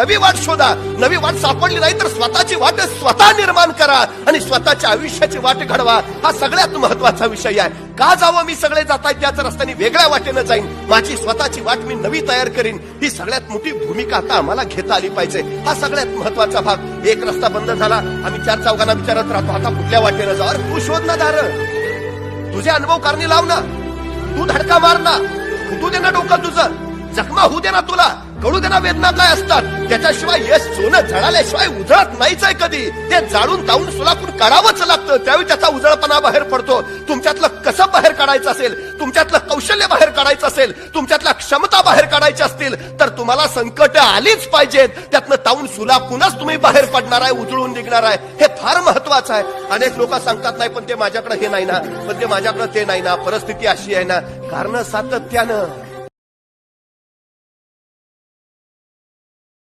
नवी वाट शोधा. नवी वाट सापडली नाही तर स्वतःची वाट स्वतः निर्माण करा आणि स्वतःच्या आयुष्याची वाट घडवा. हा सगळ्यात महत्त्वाचा विषय आहे. का जावं मी सगळे जात आहेत त्याच रस्त्याने वेगळ्या वाटेनं जाईन? माझी स्वतःची वाट मी नवी तयार करीन. ही सगळ्यात मोठी भूमिका आता आम्हाला घेता आली पाहिजे. हा सगळ्यात महत्त्वाचा भाग. एक रस्ता बंद झाला. आम्ही चार चौघांना विचारत राहतो आता कुठल्या वाटेनं जा? अरे तू शोध ना दार. तुझे अनुभव कारणी लाव ना. तू धडका मार ना. तू दे ना डोकं तुझं. जखमा होऊ दे ना तुला. कळू दे ना वेदना काय असतात. त्याच्याशिवाय यश सोनं झळाल्याशिवाय उजळत नाहीच आहे कधी. ते जाळून तावून सुलापून काढावंच लागतं. त्यावेळी त्याचा उजळपणा बाहेर पडतो. तुमच्यातलं कसं बाहेर काढायचं असेल? तुमच्यातलं कौशल्य बाहेर काढायचं असेल? तुमच्यातल्या क्षमता बाहेर काढायच्या असतील? तर तुम्हाला संकट आलीच पाहिजेत. त्यातनं ताऊन सुलापूनच तुम्ही बाहेर पडणार आहे उजळून निघणार आहे. हे फार महत्वाचं आहे. अनेक लोक सांगतात नाही पण ते माझ्याकडे हे नाही ना. पण ते माझ्याकडे ते नाही ना. परिस्थिती अशी आहे ना. कारण सातत्यानं